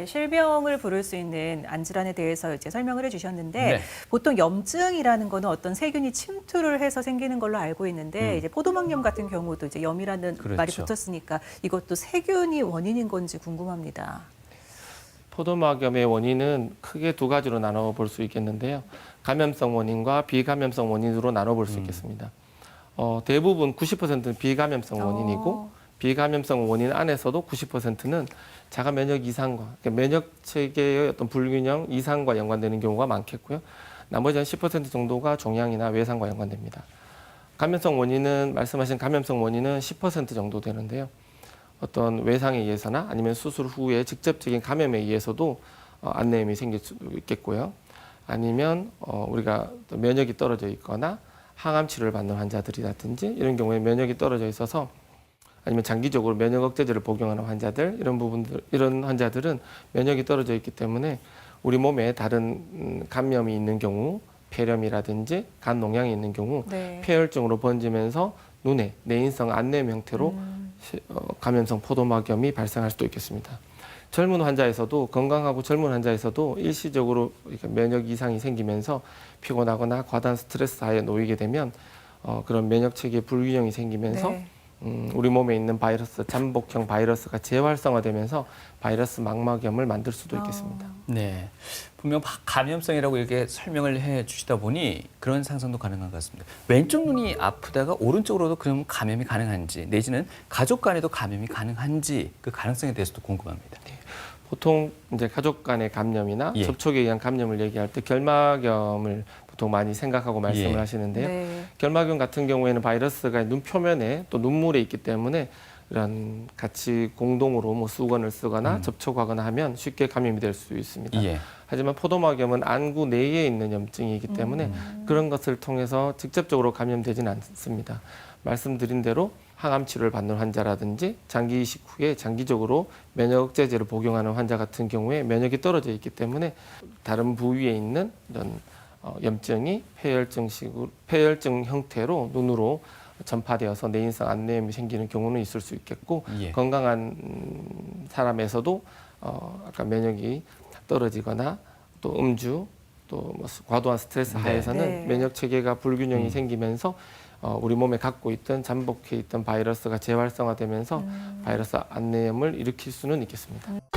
네, 실명을 부를 수 있는 안질환에 대해서 이제 설명을 해주셨는데 네. 보통 염증이라는 거는 어떤 세균이 침투를 해서 생기는 걸로 알고 있는데 음. 이제 포도막염 같은 경우도 이제 염이라는 그렇죠. 말이 붙었으니까 이것도 세균이 원인인 건지 궁금합니다. 포도막염의 원인은 크게 두 가지로 나눠 볼 수 있겠는데요. 감염성 원인과 비감염성 원인으로 나눠 볼수 음. 있겠습니다. 어, 대부분 90%는 비감염성 원인이고 어, 비감염성 원인 안에서도 90%는 자가 면역 이상과 그러니까 면역 체계의 어떤 불균형 이상과 연관되는 경우가 많겠고요. 나머지 한 10% 정도가 종양이나 외상과 연관됩니다. 감염성 원인은 말씀하신 감염성 원인은 10% 정도 되는데요. 어떤 외상에 의해서나 아니면 수술 후에 직접적인 감염에 의해서도 어, 안내염이 생길 수 있겠고요. 아니면 어, 우리가 또 면역이 떨어져 있거나 항암 치료를 받는 환자들이라든지 이런 경우에 면역이 떨어져 있어서 아니면 장기적으로 면역 억제제를 복용하는 환자들 이런 부분들 이런 환자들은 면역이 떨어져 있기 때문에 우리 몸에 다른 음, 감염이 있는 경우 폐렴이라든지 간 농양이 있는 경우 네. 폐혈증으로 번지면서 눈에 내인성 안내염 형태로 음, 시- 어, 감염성 포도막염이 발생할 수도 있겠습니다. 젊은 환자에서도 건강하고 젊은 환자에서도 일시적으로 면역 이상이 생기면서 피곤하거나 과다한 스트레스 하에 놓이게 되면 어, 그런 면역 체계 불균형이 생기면서 네. 음, 우리 몸에 있는 바이러스 잠복형 바이러스가 재활성화되면서 바이러스 망막염을 만들 수도 있겠습니다. 아, 네. 분명 바- 감염성이라고 이렇게 설명을 해 주시다 보니 그런 상상도 가능한 것 같습니다. 왼쪽 눈이 아프다가 오른쪽으로도 그럼 감염이 가능한지 내지는 가족 간에도 감염이 가능한지 그 가능성에 대해서도 궁금합니다. 보통 이제 가족 간의 감염이나 예. 접촉에 의한 감염을 얘기할 때 결막염을 보통 많이 생각하고 말씀을 예. 하시는데요. 네. 결막염 같은 경우에는 바이러스가 눈 표면에 또 눈물에 있기 때문에 이런 같이 공동으로 뭐 수건을 쓰거나 음. 접촉하거나 하면 쉽게 감염이 될 수 있습니다. 예. 하지만 포도막염은 안구 내에 있는 염증이기 때문에 음. 그런 것을 통해서 직접적으로 감염되지는 않습니다. 말씀드린 대로 항암 치료를 받는 환자라든지 장기 이식 후에 장기적으로 면역 억제제를 복용하는 환자 같은 경우에 면역이 떨어져 있기 때문에 다른 부위에 있는 이런 어, 염증이 폐혈증식으로 폐혈증 형태로 눈으로 전파되어서 내인성 안내염이 생기는 경우는 있을 수 있겠고 예. 건강한 음, 사람에서도 어, 아까 면역이 떨어지거나 또 음주 또 뭐 과도한 스트레스 네. 하에서는 네. 면역 체계가 불균형이 음. 생기면서 어, 우리 몸에 갖고 있던 잠복해 있던 바이러스가 재활성화되면서 음. 바이러스 안내염을 일으킬 수는 있겠습니다.